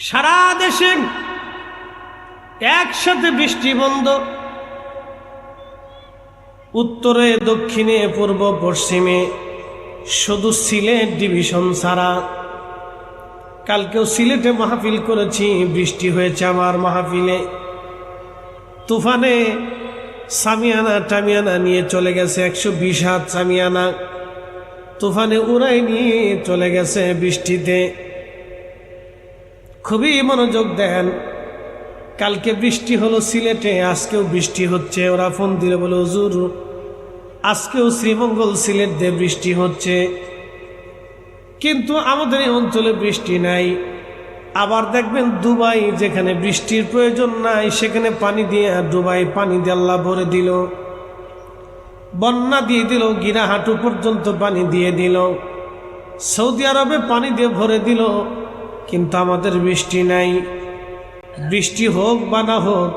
সারা দেশে একসাথে বৃষ্টি বন্ধ। উত্তরে, দক্ষিণে, পূর্ব, পশ্চিমে শুধু সিলেট ডিভিশন ছাড়া। কালকেও সিলেটে মাহফিল করেছি, বৃষ্টি হয়েছে আমার মাহফিলে। তুফানে সামিয়ানা টামিয়ানা নিয়ে চলে গেছে একশো বিশ হাত সামিয়ানা। তুফানে উড়াই নিয়ে চলে গেছে বৃষ্টিতে। খুবই মনোযোগ দেন। কালকে বৃষ্টি হলো সিলেটে, আজকেও বৃষ্টি হচ্ছে। ওরা ফোন দিলে বলে, হুজুর, আজকেও শ্রীমঙ্গল সিলেট দিয়ে বৃষ্টি হচ্ছে। কিন্তু আমাদের এই অঞ্চলে বৃষ্টি নাই। আবার দেখবেন দুবাই, যেখানে বৃষ্টির প্রয়োজন নাই, সেখানে পানি দিয়ে দুবাই পানি দিয়ে আল্লাহ ভরে দিল। বন্যা দিয়ে দিল গিরা হাঁটু পর্যন্ত পানি দিয়ে দিল। সৌদি আরবে পানি দিয়ে ভরে দিল। কিন্তু আমাদের বৃষ্টি নাই। বৃষ্টি হোক বা না হোক,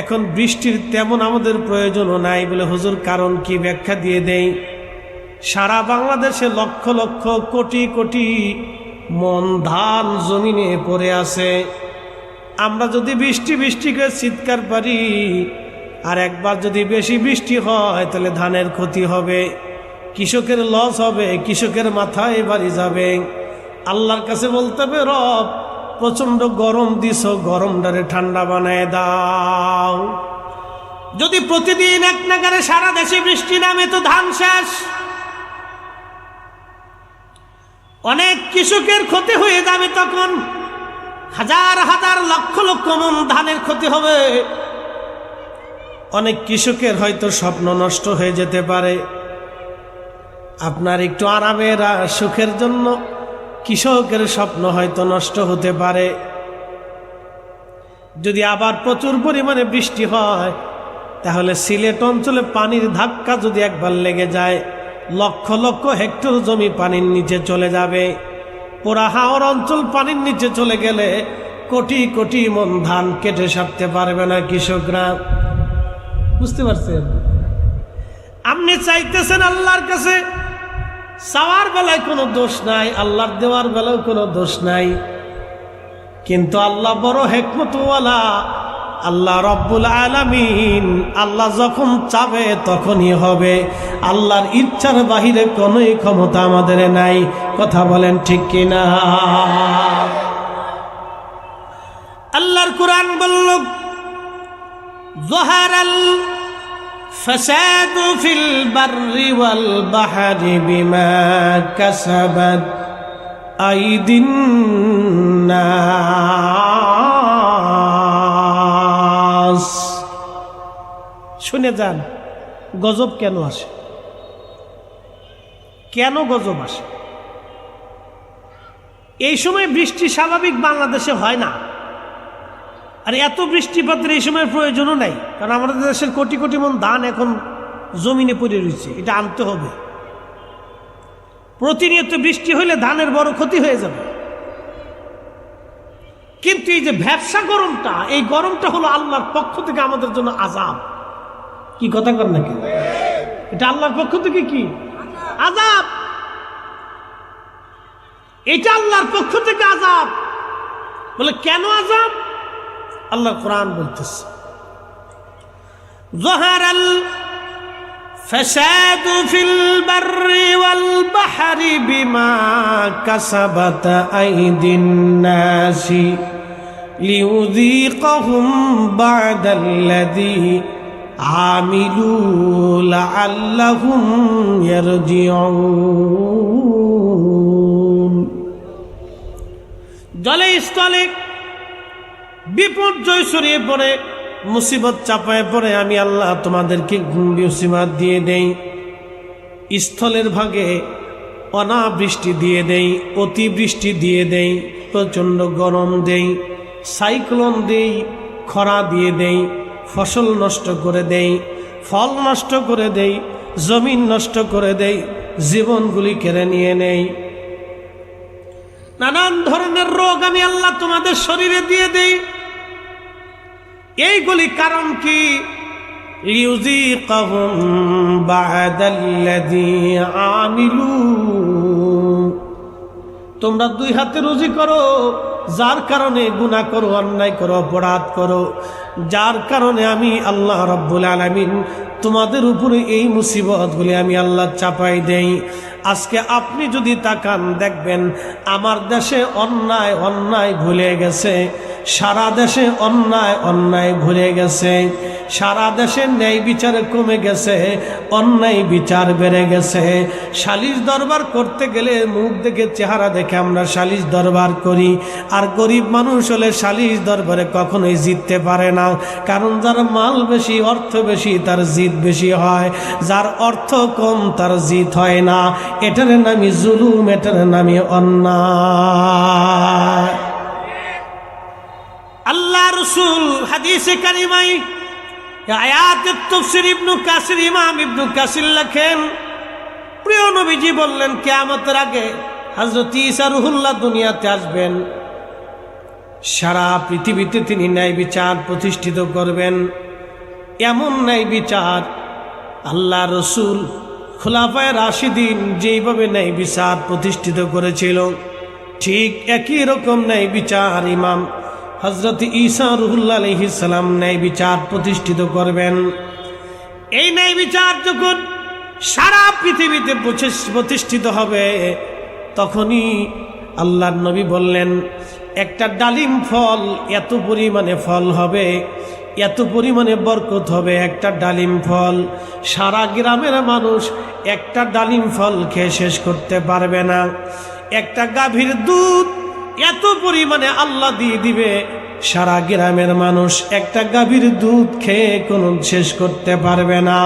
এখন বৃষ্টির তেমন আমাদের প্রয়োজনও নাই বলে হুজুর কারণ কি ব্যাখ্যা দিয়ে দেই? সারা বাংলাদেশে লক্ষ লক্ষ কোটি কোটি মন ধান জমিনে পড়ে আছে। আমরা যদি বৃষ্টি বৃষ্টি করে চিৎকার পারি, আর একবার যদি বেশি বৃষ্টি হয়, তাহলে ধানের ক্ষতি হবে, কৃষকের লস হবে, কৃষকের মাথায় বাড়ি যাবে। আল্লাহর কাছে বলতে হবে, রব প্রচণ্ড গরম দিস গরমটারে ঠান্ডা বানায় দাও। যদি প্রতিদিন এক নাগারে সারা দেশে বৃষ্টি নামে তো ধান শেষ। অনেক কৃষকের ক্ষতি হয়ে যাবে তখন। হাজার হাজার, লক্ষ লক্ষ মন ধানের ক্ষতি হবে। অনেক কৃষকের হয়তো স্বপ্ন নষ্ট হয়ে যেতে পারে। আপনার একটু আরামের সুখের জন্য কৃষকের স্বপ্ন হয়তো নষ্ট হতে পারে। যদি আবার প্রচুর পরিমাণে বৃষ্টি হয়, তাহলে সিলেট অঞ্চলে পানির ধাক্কা যদি একবার লেগে যায়, লক্ষ লক্ষ হেক্টর জমি পানির নিচে চলে যাবে। পোড়া হাওর অঞ্চল পানির নিচে চলে গেলে কোটি কোটি মন ধান কেটে সারতে পারবে না কৃষকরা। বুঝতে পারছেন? আপনি চাইতেছেন আল্লাহর কাছে চাওয়ার বেলায় কোনো দোষ নাই, আল্লাহর দেওয়ার বেলায় কোনো দোষ নাই। কিন্তু আল্লাহ বড় হেকমতওয়ালা, আল্লাহ রব্বুল আলামিন, আল্লাহ যখন চাবে তখনই হবে। আল্লাহর ইচ্ছার বাহিরে কোনোই ক্ষমতা আমাদের নাই। কথা বলেন ঠিক কিনা? আল্লাহর কোরআন বলল, জহারাল فساد في البر والبحر بما كسبت أيدي الناس শুনে যান গজব কেন আসে কেন গজব আসে এই সময় বৃষ্টি স্বাভাবিক বাংলাদেশে হয় না আর এত বৃষ্টিপাতের এই সময় প্রয়োজনও নাই। কারণ আমাদের দেশের কোটি কোটি মন ধান এখন জমিনে পড়ে রয়েছে। এটা আনতে হবে। প্রতিনিয়ত বৃষ্টি হইলে ধানের বড় ক্ষতি হয়ে যাবে। কিন্তু এই যে ব্যবসা গরমটা, এই গরমটা হলো আল্লাহর পক্ষ থেকে আমাদের জন্য আজাব কি কথা কর নাকি? এটা আল্লাহর পক্ষ থেকে কি? আজাব এটা আল্লাহর পক্ষ থেকে আজাব বলে কেন আজাব আল্লাহ কোরআন বলতেছে ظهر الفساد في البر والبحر بما كسبت أيدي الناس ليذيقهم بعد الذي عاملوا لعلهم يرجعون জলে স্থলে বিপর্যয় ছড়িয়ে পড়ে, মুসিবত চাপায় পড়ে, আমি আল্লাহ তোমাদেরকে মুসিবত দিয়ে দেই, স্থলের ভাগে অনাবৃষ্টি দিয়ে দেই, অতিবৃষ্টি দিয়ে দেই, প্রচণ্ড গরম দেই, সাইক্লোন দেই, খরা দিয়ে দেই, ফসল নষ্ট করে দেই, ফল নষ্ট করে দেই, জমিন নষ্ট করে দেই, জীবনগুলি কেড়ে নিয়ে নেই। নানান ধরনের রোগ আমি আল্লাহ তোমাদের শরীরে দিয়ে দেই। এইগুলি কারণ কি? তোমরা দুই হাতে রুজি করো, যার কারণে গুণা করো, অন্যায় করো, অপরাধ করো। যার কারণে আমি আল্লাহ রব্বুল আলমিন তোমাদের উপরে এই মুসিবতগুলি আমি আল্লাহ চাপাই দেই। আজকে আপনি যদি তাকান, দেখবেন আমার দেশে অন্যায় অন্যায় ভুলে গেছে। সারা দেশে অন্যায় অন্যায় ভুলে গেছে। সারা দেশে ন্যায় বিচার কমে গেছে, অন্যায় বিচার বেড়ে গেছে। সালিশ দরবার করতে গেলে মুখ দেখে চেহারা দেখে আমরা সালিশ দরবার করি। আর গরিব মানুষ হলে সালিশ দরবারে কখনোই জিততে পারে না। কারণ যার মাল বেশি, অর্থ বেশি, তার জিত বেশি হয়। যার অর্থ কম, তার জিত হয় না। এটার নামই জুলুম, এটার নামই অন্যায়। রসুল হাদিসে কারিমাই। আয়াতের তফসির ইবনু কাসির, ইমাম ইবনু কাসির লেখেন, প্রিয় নবীজি বললেন, কেয়ামতের আগে হজরত ইসা রুহুল্লাহ দুনিয়াতে আসবেন। সারা পৃথিবীতে তিনি ন্যায় বিচার প্রতিষ্ঠিত করবেন। এমন ন্যায় বিচার আল্লাহ রসুল খোলাফায় রাশিদিন যেইভাবে ন্যায় বিচার প্রতিষ্ঠিত করেছিল, ঠিক একই রকম ন্যায় বিচার ইমাম হজরত ঈসা রুহুল্লা আলহিসাম ন্যায় বিচার প্রতিষ্ঠিত করবেন। এই ন্যায় বিচার যখন সারা পৃথিবীতে প্রতিষ্ঠিত হবে, তখনই আল্লাহর নবী বললেন, একটা ডালিম ফল এত পরিমাণে ফল হবে, এত পরিমাণে বরকত হবে একটা ডালিম ফল। সারা গ্রামের মানুষ একটা ডালিম ফল খেয়ে শেষ করতে পারবে না। একটা গাভীর দুধ এত পরিমাণে আল্লাহ দিয়ে দিবে। সারা গ্রামের মানুষ একটা গাভীর দুধ খেয়ে কোনো শেষ করতে পারবে না।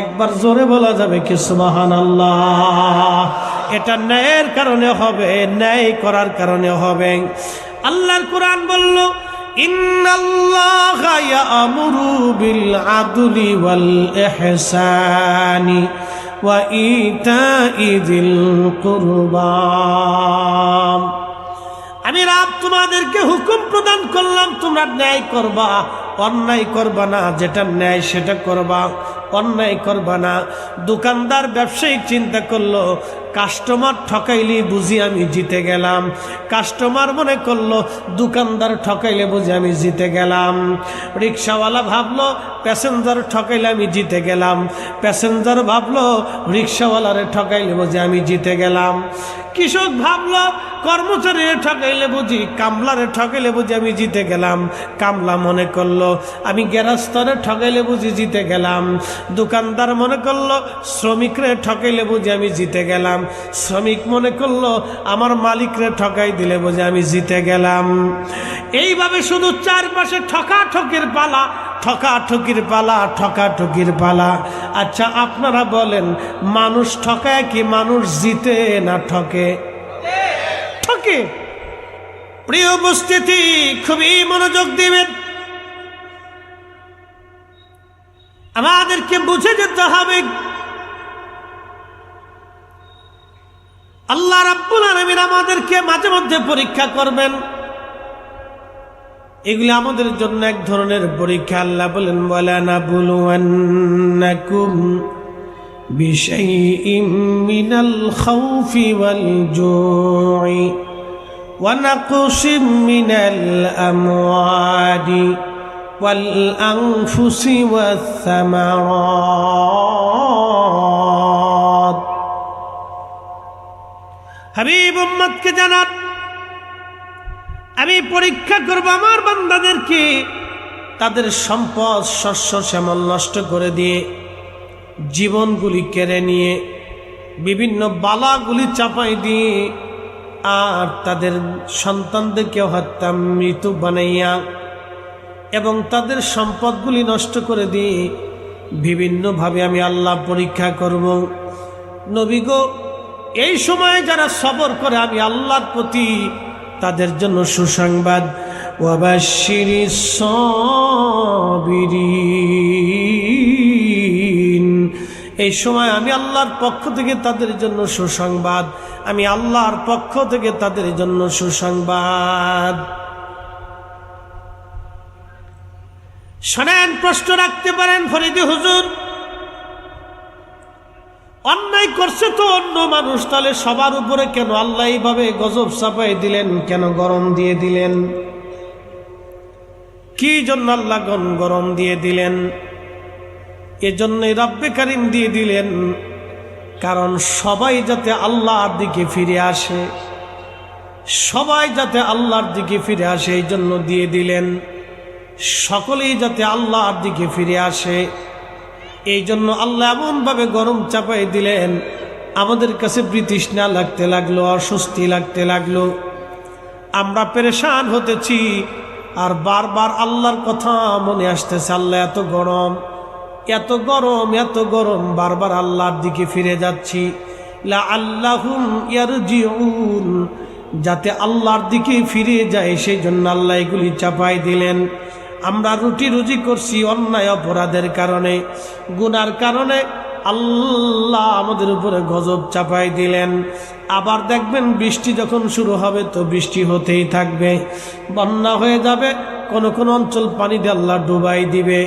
একবার জোরে বলা যাবে কি সুবাহান আল্লাহ এটা ন্যায়ের কারণে হবে, ন্যায় করার কারণে হবে। আল্লাহর কোরআন বলল, ইন্নাল্লাহা ইয়ামুরু বিল আদলি ওয়া কুরবা আমি রাব তোমাদেরকে হুকুম প্রদান করলাম তোমরা ন্যায় করবা। অন্যায় করবা না, যেটা ন্যায় সেটা করবা। অন্যায় করবা না। দোকানদার ব্যবসায়ী চিন্তা করল, কাস্টমার ঠকাইলে বুঝি আমি জিতে গেলাম। কাস্টমার মনে করল, দোকানদার ঠকাইলে বুঝি আমি জিতে গেলাম। রিক্সাওয়ালা ভাবলো, প্যাসেঞ্জার ঠকাইলে আমি জিতে গেলাম। প্যাসেঞ্জার ভাবলো, রিক্সাওয়ালারে ঠকাইলে বুঝি আমি জিতে গেলাম। কৃষক ভাবলো, কর্মচারীরে ঠকাইলে বুঝি, কামলারে ঠকাইলে বুঝি আমি জিতে গেলাম। কামলা মনে করল আমি গ্যারাস্তরে ঠকাইলে বুঝি জিতে গেলাম। দোকানদার মনে করল, শ্রমিকরে ঠকাইলে বুঝি আমি জিতে গেলাম। শ্রমিক মনে করল, আমার মালিকরে ঠকাই দিলে বুঝি আমি জিতে গেলাম। এইভাবে শুধু চারপাশে ঠকা ঠকের পালা ঠকা ঠকির পালা ঠকা ঠকির পালা। আচ্ছা আপনারা বলেন, মানুষ ঠকায় কি মানুষ জিতে না ঠকে? ঠকে। প্রিয় উপস্থিতি, খুবই মনোযোগ দিবেন। আমাদেরকে বুঝে যেতে হবে আল্লাহ রাব্বুল আলামিন আমাদেরকে মাঝে মধ্যে পরীক্ষা করবেন এগুলি আমাদের জন্য এক ধরনের পরীক্ষা আল্লাহ বলেন বলে না বলুয়ান্নাকুম بشيء من الخوف والجوع ونقص من الأموال والأنفس والثمرات হাবিব উম্মতকে জানান আমি পরীক্ষা করব আমার বান্দাদেরকে তাদের সম্পদ শস্য শ্যামল নষ্ট করে দিয়ে জীবনগুলি কেড়ে নিয়ে বিভিন্ন বালাগুলি চাপাই দিয়ে আর তাদের সন্তানদেরকে হত্যা মৃত্যু বানাইয়া এবং তাদের সম্পদগুলি নষ্ট করে দিয়ে বিভিন্নভাবে আমি আল্লাহ পরীক্ষা করব। নবীগ এই সময়ে যারা সবর করে, আমি আল্লাহর প্রতি তাদের জন্য সুসংবাদ। এই সময় আমি আল্লাহর পক্ষ থেকে তাদের জন্য সুসংবাদ। আমি আল্লাহর পক্ষ থেকে তাদের জন্য সুসংবাদ। শোনেন, প্রশ্ন রাখতে পারেন ফরিদি হুজুর। অন্যায় করছে তো অন্য মানুষ, তাহলে সবার উপরে কেন আল্লাহ এইভাবে গজব চাপাই দিলেন, কেন গরম দিয়ে দিলেন? কি জন্য আল্লাহ গরম দিয়ে দিলেন? এজন্যই রব্বে কারিম দিয়ে দিলেন, কারণ সবাই যাতে আল্লাহর দিকে ফিরে আসে, সবাই যাতে আল্লাহর দিকে ফিরে আসে এই জন্য দিয়ে দিলেন। সকলেই যাতে আল্লাহর দিকে ফিরে আসে। এই জন্য আল্লাহ এমনভাবে গরম চাপাই দিলেন, আমাদের কাছে বৃতৃষ্ণা লাগতে লাগল, অস্বস্তি লাগতে লাগল। আমরা পেরেশান হতেছি, আর বারবার আল্লাহর কথা মনে আসতেছে, আল্লাহ এত গরম এত গরম এত গরম, বারবার আল্লাহর দিকে ফিরে যাচ্ছি। লা আল্লাহুম যাতে আল্লাহর দিকে ফিরে যায়, সেই জন্য আল্লাহ এগুলি চাপাই দিলেন। আমরা রুটি রুজি করছি অন্যায় অপরাধের কারণে, গুনার কারণে। আল্লাহ আমাদের উপরে গজব চাপাই দিলেন। আবার দেখবেন বৃষ্টি যখন শুরু হবে তো বৃষ্টি হতেই থাকবে। বন্যা হয়ে যাবে, কোন কোন অঞ্চল পানি দিয়ে আল্লাহ ডুবাই দিবে।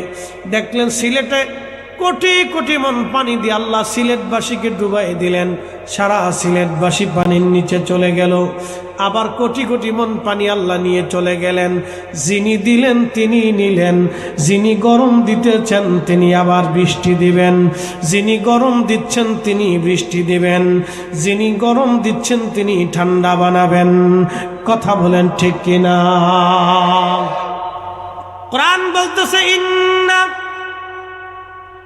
দেখলেন সিলেটে কোটি কোটি মন পানি দিয়ে আল্লাহ সিলেটবাসীকে ডুবাই দিলেন। সারা সিলেটবাসী পানির নিচে চলে গেল। আবার কোটি কোটি মন পানি আল্লাহ নিয়ে চলে গেলেন। যিনি দিলেন তিনি নিলেন। যিনি গরম দিতেছেন তিনি আবার বৃষ্টি দিবেন। যিনি গরম দিচ্ছেন তিনি বৃষ্টি দিবেন। যিনি গরম দিচ্ছেন তিনি ঠান্ডা বানাবেন। কথা বলেন ঠিক কিনা? কোরআন বলতেছে, ইন্না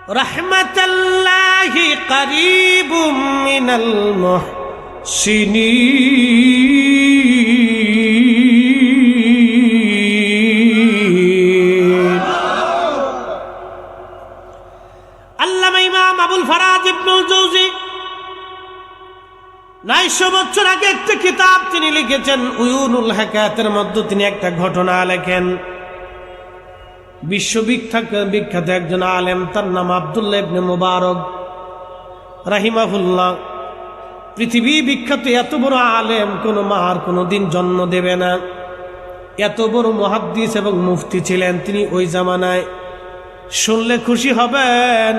রহমতাল্লাহি করিবুম মিনাল মুহসিনিন। বছর আগে একটা কিতাব তিনি লিখেছেন, উয়ুনুল হেকায়াতের মধ্যে তিনি একটা ঘটনা লেখেন। বিশ্ববিখ্যাত, বিখ্যাত একজন আলেম, তার নাম আবদুল্লাহ ইবনে মুবারক রাহিমাহুল্লাহ। পৃথিবী বিখ্যাত, এত বড় আলেম, কোনো মার কোনো দিন জন্ম দেবে না। এত বড় মহাদ্দিস এবং মুফতি ছিলেন তিনি ওই জামানায়। শুনলে খুশি হবেন,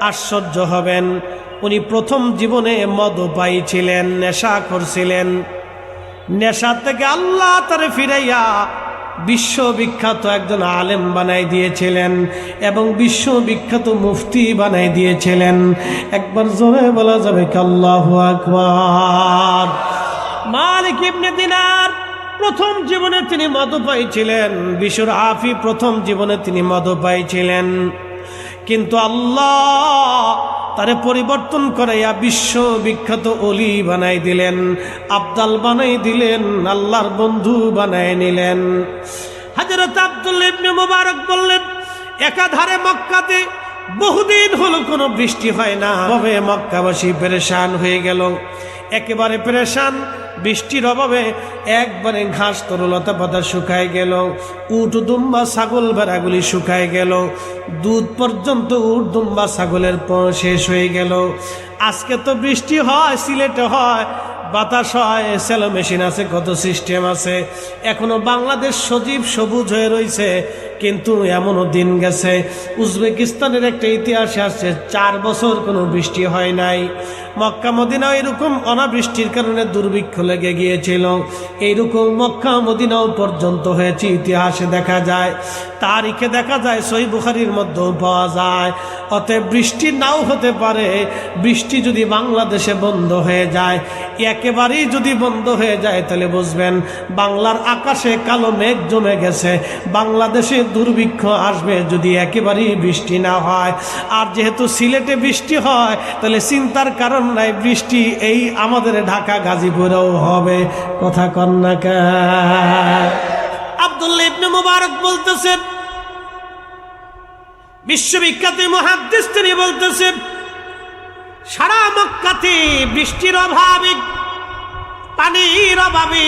আশ্চর্য হবেন। উনি প্রথম জীবনে মদপাই ছিলেন নেশা করছিলেন। নেশা থেকে আল্লাহ তারে ফিরাইয়া বিশ্ববিখ্যাত একজন আলেম বানাই দিয়েছিলেন এবং বিশ্ববিখ্যাত মুফতি বানাই দিয়েছিলেন। একবার জোরে বলা যাবে কাল্লাহ আকবার। মালিক ইবনে দিনার প্রথম জীবনে তিনি মদপাই ছিলেন বিশ্বর আফি প্রথম জীবনে তিনি মদপাই ছিলেন কিন্তু আল্লাহ তারে পরিবর্তন করাইয়া বিশ্ববিখ্যাত অলি বানাই দিলেন, আবদাল বানাই দিলেন, আল্লাহর বন্ধু বানাই নিলেন। হাজরত আব্দুল মুবারক বললেন, একাধারে মক্কাতে বহুদিন হলো কোনো বৃষ্টি হয় না। তবে মক্কাবাসী পরেশান হয়ে গেল। একেবারে প্রেশান। বৃষ্টির অভাবে একবারে ঘাস তরলতা পাতা শুকায় গেল। উট, দুম্বা, ছাগল ভেড়াগুলি শুকায় গেল। দুধ পর্যন্ত উট, দুম্বা, ছাগলের শেষ হয়ে গেল। আজকে তো বৃষ্টি হয়, সিলেটে হয়, বাতাস হয়, সেলো মেশিন আছে, কত সিস্টেম আছে। এখনও বাংলাদেশ সজীব সবুজ হয়ে রয়েছে কিন্তু এমনও দিন গেছে, উজবেকিস্তানের একটা ইতিহাসে আসছে, চার বছর কোনো বৃষ্টি হয় নাই। মক্কা মদিনা এরকম অনাবৃষ্টির কারণে দুর্ভিক্ষ লেগে গিয়েছিল। এইরকম মক্কা, মদিনাও পর্যন্ত হয়েছে, ইতিহাসে দেখা যায়। তারিখে দেখা যায় সই বুখারির মধ্যেও পাওয়া যায়। অতএব বৃষ্টি নাও হতে পারে, বৃষ্টি যদি বাংলাদেশে বন্ধ হয়ে যায়, একেবারেই যদি বন্ধ হয়ে যায়, তাহলে বুঝবেন, বাংলার আকাশে কালো মেঘ জমে গেছে বাংলাদেশে দুর্ভিক্ষ আসবে যদি একেবারেই বৃষ্টি না হয়। আর যেহেতু সিলেটে বৃষ্টি হয়, তাহলে চিন্তার কারণ নাই, বৃষ্টি এই আমাদের ঢাকা, গাজীপুরেও হবে। কথা কন্যা আব্দুল্লাহ ইবনে মুবারক বিশ্ববিখ্যাত মহাদ্দেশ তিনি বলতেছেন সারা মক্কাতে বৃষ্টির অভাবে, পানির অভাবে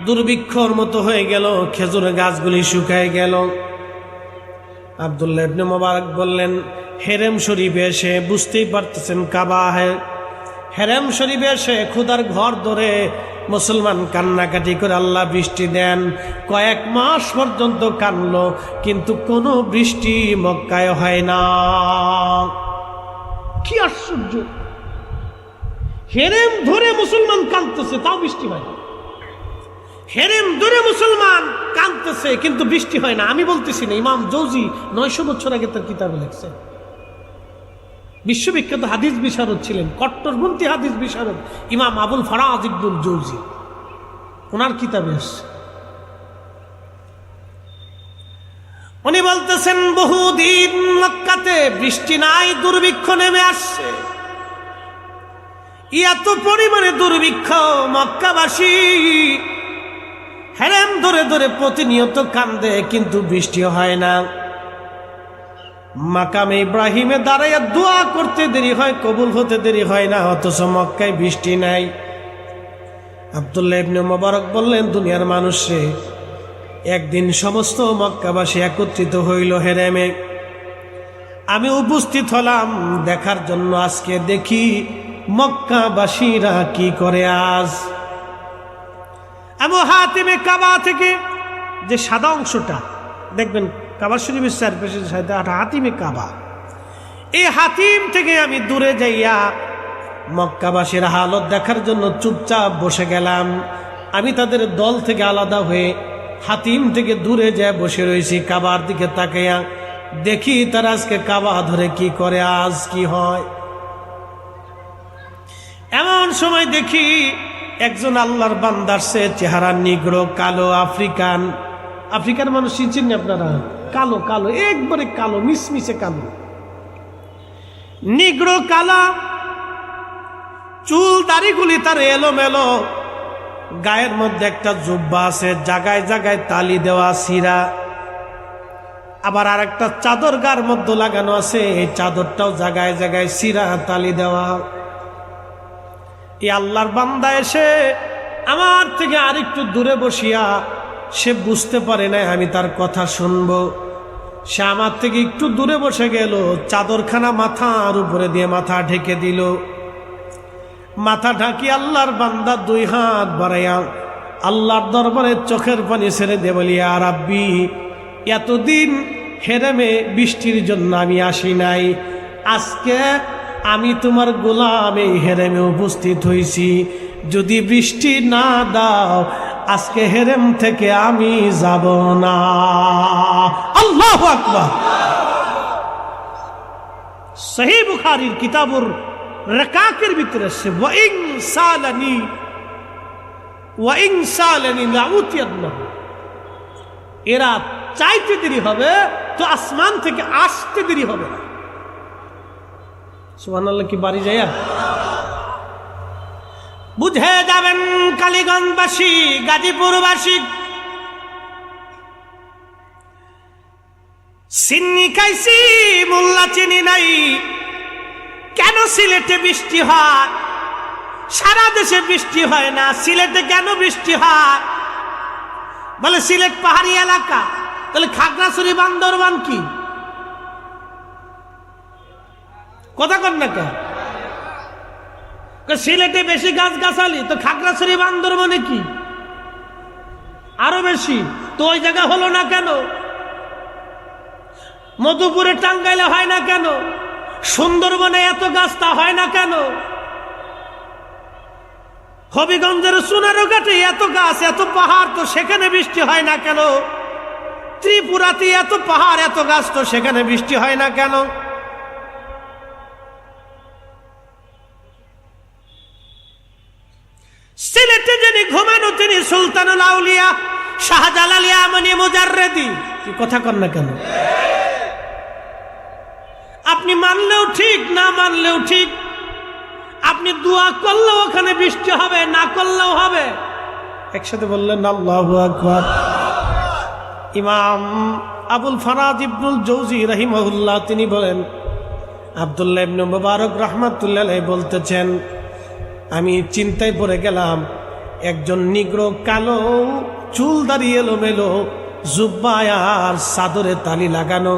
দুর্ভিক্ষর মতো হয়ে গেল, খেজুর গাছগুলি শুকায় গেল। আবদুল্লাহ ইবনে মোবারক বললেন, হেরেম শরীফে এসে বুঝতেই পারতেছেন কাবা হেরেম শরীফে এসে খুদার ঘর ধরে মুসলমান কান্নাকাটি করে আল্লাহ বৃষ্টি দেন। কয়েক মাস পর্যন্ত কানলো, কিন্তু কোনো বৃষ্টি মক্কায় হয় না। কি আশ্চর্য! হেরেম ধরে মুসলমান কাঁদতেছে, তাও বৃষ্টি হয় না। হেরেম ধরে মুসলমান কাঁদতেছে, কিন্তু বৃষ্টি হয় না। আমি বলতেছি না, ইমাম জৌজি নয়শো বছর আগে তার কিতাবে লেখছে। বিশ্ববিখ্যাত হাদিস বিশারদ ছিলেন, কট্টরপন্থী হাদিস বিশারদ, ইমাম আবুল ফরাজ ইবনুল জৌজি। ওনার কিতাবে আসছে। উনি বলতেছেন, বহুদিন মক্কাতে বৃষ্টি নাই, দুর্ভিক্ষ নেমে আসছে। এত পরিমাণে দুর্ভিক্ষ মক্কাবাসী হেরেম ধরে ধরে প্রতিনিয়ত কান্দে, কিন্তু বৃষ্টি হয় না। মাকামে ইব্রাহিমে দাঁড়াইয়া দোয়া করতে দেরি হয়, কবুল হতে দেরি হয় না, অথচ মক্কায় বৃষ্টি নাই। আবদুল্লাহ ইবনে মোবারক বললেন, দুনিয়ার মানুষে একদিন সমস্ত মক্কাবাসী একত্রিত হইল হেরেমে আমি উপস্থিত হলাম, দেখার জন্য আজকে দেখি মক্কাবাসীরা কি করে আজ। এমন হাতিমে কাবা থেকে যে সাদা অংশটা, দেখবেন কাবা শরীফের চারপাশে সাথে হাতিমে কাবা। এই হাতিম থেকে আমি দূরে যাইয়া মক্কাবাসীর হালত দেখার জন্য চুপচাপ বসে গেলাম। আমি তাদের দল থেকে আলাদা হয়ে হাতিম থেকে দূরে যায় বসে রয়েছি কাবার দিকে তাকাইয়া। দেখি তারা আজকে কাবা ধরে কি করে, আজ কি হয়। এমন সময় দেখি একজন আল্লাহর বান্দার সে চেহারা নিগ্র, কালো, আফ্রিকান। আফ্রিকার মানুষ চিনছেন না আপনারা? কালো কালো, একবারে কালো, মিসমিসে কালো। নিগ্র, কালা, চুল, দাড়িগুলি তার এলোমেলো। গায়ের মধ্যে একটা জুব্বা আছে, জাগায় জাগায় তালি দেওয়া সিরা আবার আর একটা চাদর গার মধ্যে লাগানো আছে, এই চাদরটাও জাগায় জাগায় সিরা তালি দেওয়া। এই আল্লাহর বান্দা এসে আমার থেকে আরেকটু দূরে বসিয়া সে বুঝতে পারে না আমি তার কথা শুনব। সে আমার থেকে একটু দূরে বসে গেল, চাদরখানা মাথার উপরে দিয়ে মাথা ঢেকে দিল। মাথা ঢাকি আল্লাহর বান্দা দুই হাত বাড়াইয়া আল্লাহর দরবারে চোখের পানি ছেড়ে দে বলি আর আব্বি এতদিন হেরেমে বৃষ্টির জন্য আমি আসি নাই। আজকে আমি তোমার গোলাম এই হেরেমে উপস্থিত হয়েছি যদি বৃষ্টি না দাও, আজকে হেরেম থেকে আমি যাব না। আল্লাহ আকবার। সহি বুখারির কিতাবুর রেকাকের ভিতরে সে ওয়াইং এরা চাইতে দেরি হবে, তো আসমান থেকে আসতে দেরি হবে না। সুবহানাল্লাহ, কি বাড়ি যায় বুঝে যাবেন কালীগঞ্জবাসী, গাজীপুরবাসী। সিন্নি খাইছি, মোল্লা চিনি নাই। কেন সিলেটে বৃষ্টি হয়? সারা দেশে বৃষ্টি হয় না, সিলেটে কেন বৃষ্টি হয়? বলে সিলেট পাহাড়ি এলাকা, তাহলে খাগড়াছড়ি বান্দরবান কি? কথা কন না কেন? সিলেটে বেশি গাছ গাছালি, তো খাগড়াছড়ি বান্দরবনে কি? আরও বেশি, তো ওই জায়গা হলো না কেন? মধুপুরে টাঙ্গাইলে হয় না কেন? সুন্দরবনে এত গাছ, তা হয় না কেন? হবিগঞ্জের সোনারো ঘাটে এত গাছ, এত পাহাড়, তো সেখানে বৃষ্টি হয় না কেন? ত্রিপুরাতে এত পাহাড়, এত গাছ, তো সেখানে বৃষ্টি হয় না কেন সিলেটে যিনি ঘুমানো আউলিয়া, শাহজালাল ইয়ামানি মুজাররেদি। কি কথা কন না কেন? আপনি মানলেও ঠিক, না মানলেও ঠিক। আপনি দোয়া করলেও ওখানে বৃষ্টি হবে, না করলেও হবে। একসাথে বললেন, আল্লাহ আকবর। ইমাম আবুল ফারাদ ইবনুল জৌজি রাহিমহুল্লাহ, তিনি বলেন, আবদুল্লাহ ইবনু মুবারক রহমাতুল্লাহ বলতেছেন, আমি চিন্তায় পড়ে গেলাম একজন নিগ্র কালো চুল দাঁড়িয়ে এলোমেলো, জুব্বায় আর সাদরে তালি লাগানো।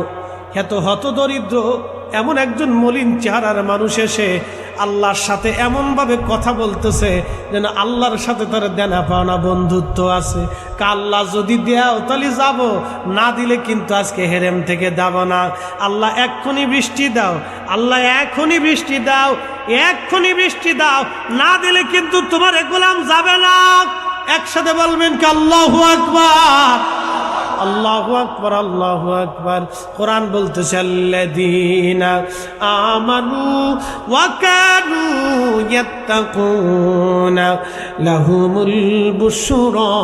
এত হত দরিদ্র এমন একজন মলিন চেহারার মানুষ এসে আল্লাহর সাথে এমনভাবে কথা বলতেছে যেন আল্লাহর সাথে তার দেনা পাওনা বন্ধুত্ব আছে। কা আল্লাহ যদি দেয়াও তাহলে যাব। না দিলে কিন্তু আজকে হেরেম থেকে যাব না। আল্লাহ এক্ষুনি বৃষ্টি দাও। আল্লাহ এখনই বৃষ্টি দাও। এক্ষুনি বৃষ্টি দাও। না দিলে কিন্তু তোমার গোলাম যাবে না। একসাথে বলবেন কি, আল্লাহ আল্লাহু আকবার আল্লাহু আকবার। কোরআন বলতেছে, আল্লাযীনা আমানু ওয়া কানু ইয়াত্তাকুনা, লাহুমুল বুশরা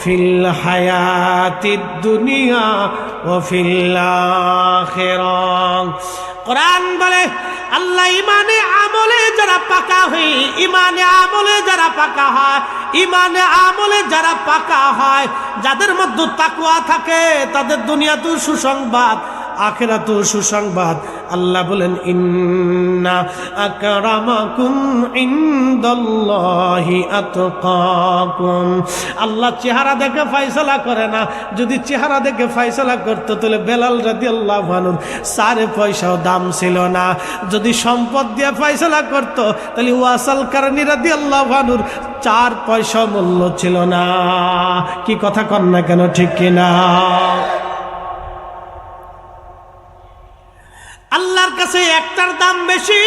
ফিল হায়াতিদ দুনিয়া ওয়া ফিল আখিরাহ কোরআন বলে আল্লাহ ইমানে আমলে যারা পাকা হই ইমানে আমলে যারা পাকা হয়, ইমানে আমলে যারা পাকা হয়, যাদের মধ্যে তাকুয়া থাকে, তাদের দুনিয়া তো সুসংবাদ। আখেরাতেও সুসংবাদ। আল্লাহ বলেন, ইন্না আকরামাকুম আল্লাহ চেহারা দেখে ফয়সালা করে না। যদি চেহারা দেখে ফয়সালা করতো, তাহলে বেলাল রাদিয়াল্লাহু আনহুর সারে পয়সাও দাম ছিল না। যদি সম্পদ দিয়ে ফয়সালা করতো, তাহলে ওয়াসাল কারণী রাদিয়াল্লাহু আনহুর চার পয়সা মূল্য ছিল না। কি কথা কন না কেন, ঠিক কিনা? দাম বেশি,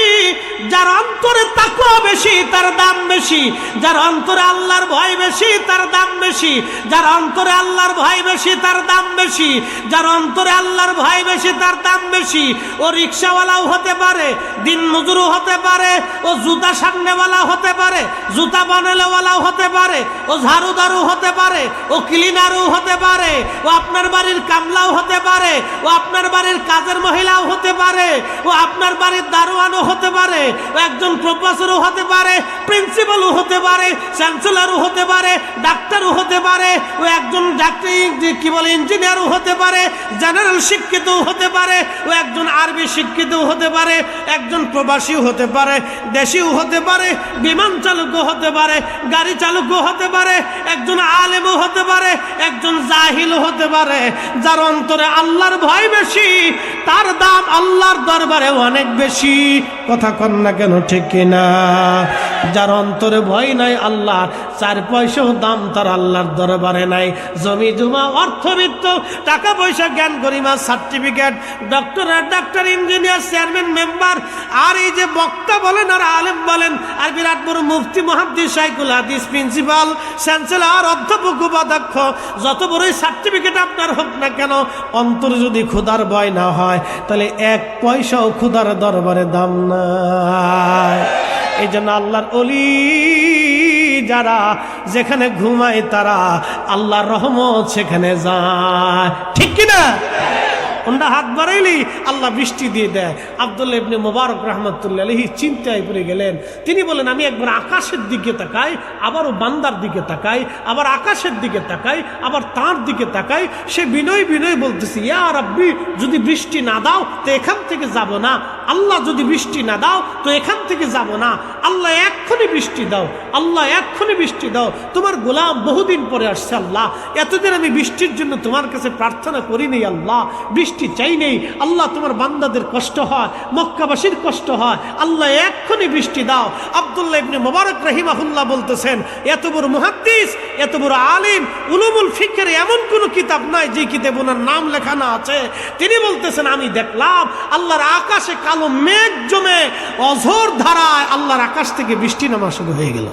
যার অন্তরে তাকুয়া বেশি, তার দাম বেশি। যার অন্তরে আল্লাহর ভয় বেশি, তার দাম বেশি। যার অন্তরে আল্লাহর ভয় বেশি, তার দাম বেশি। যার অন্তরে আল্লাহর ভয় বেশি, তার দাম বেশি। ও রিক্সাওয়ালাও হতে পারে, দিন মজুরও হতে পারে, ও জুতা সামনেওয়ালা হতে পারে, জুতা বানালেওয়ালাও হতে পারে, ও ঝাড়ুদারও হতে পারে, ও ক্লিনারও হতে পারে, ও আপনার বাড়ির কামলাও হতে পারে, ও আপনার বাড়ির কাজের মহিলাও হতে পারে, ও আপনার বাড়ির দারোয়ানও হতে পারে একজন প্রফেসরও হতে পারে প্রিন্সিপালও হতে পারে চ্যান্সেলরও হতে পারে ডাক্তারও হতে পারে ও একজন ডাক্তার কি বলে ইঞ্জিনিয়ারও হতে পারে জেনারেল শিক্ষিতও হতে পারে ও একজন আরবি শিক্ষিতও হতে পারে একজন প্রবাসীও হতে পারে দেশিও হতে পারে বিমান চালকও হতে পারে গাড়ি চালকও হতে পারে একজন আলেমও হতে পারে একজন জাহিলও হতে পারে যার অন্তরে আল্লাহর ভয় বেশি তার দাম আল্লাহর দরবারে অনেক বেশি কথা কন না কেন, ঠিক কিনা? যার অন্তরে ভয় নাই আল্লাহ, চার পয়সাও দাম তার আল্লাহর দরবারে নাই। জমি জমা, অর্থবিত্ত টাকা পয়সা জ্ঞান গরিমা certificate doctor doctor engineer chairman member আর এই যে বক্তা বলেন আর আলেম বলেন, আর বিরাট বড় মুফতি মহাদ্দিস সাইকুল হাদিস প্রিন্সিপাল, চ্যান্সেলর অধ্যাপক, উপাধ্যক্ষ, যত বড়ই সার্টিফিকেট আপনার হোক না কেন, অন্তর যদি ক্ষুধার ভয় না হয়, তাহলে এক পয়সাও ক্ষুধার দরবারে দাম নাই। এই জন্য আল্লাহর অলি যারা যেখানে ঘুমায় তারা আল্লাহর রহমত সেখানে যায়। ঠিক কিনা? ওনরা হাত বাড়াইলেই আল্লাহ বৃষ্টি দিয়ে দেয়। আবদুল্লাহ ইবনে মোবারক রহমতুল্লাহ আলহি চিন্তায় পড়ে গেলেন। তিনি বলেন, আমি একবার আকাশের দিকে তাকাই, আবারও বান্দার দিকে তাকাই, আবার আকাশের দিকে তাকাই, আবার তার দিকে তাকাই। সে বিনয় বিনয় বলতেছে, ইয়া রাব্বি, যদি বৃষ্টি না দাও, তো এখান থেকে যাব না। আল্লাহ যদি বৃষ্টি না দাও, তো এখান থেকে যাব না। আল্লাহ এক্ষুনি বৃষ্টি দাও। আল্লাহ, এক্ষুনি বৃষ্টি দাও। তোমার গোলাম বহুদিন পরে আসছে আল্লাহ। এতদিন আমি বৃষ্টির জন্য তোমার কাছে প্রার্থনা করি নেই আল্লাহ। বৃষ্টি চাই নেই। আল্লাহ, তোমার বান্দাদের কষ্ট হয়, মক্কাবাসীর কষ্ট হয়। আল্লাহ, এক্ষুনি বৃষ্টি দাও। আবদুল্লাহ ইবনে মোবারক রহিমাহুল্লাহ বলতেছেন, এত বড় মুহাদ্দিস, এত বড় আলিম, উলুমুল ফিকের এমন কোনো কিতাব নাই যে কিতাব ওনার নাম লেখানো আছে। তিনি বলতেছেন, আমি দেখলাম, আল্লাহর আকাশে কালো মেঘ জমে অঝোর ধারায় আল্লাহর আকাশ থেকে বৃষ্টি নামাজ শুরু হয়ে গেল।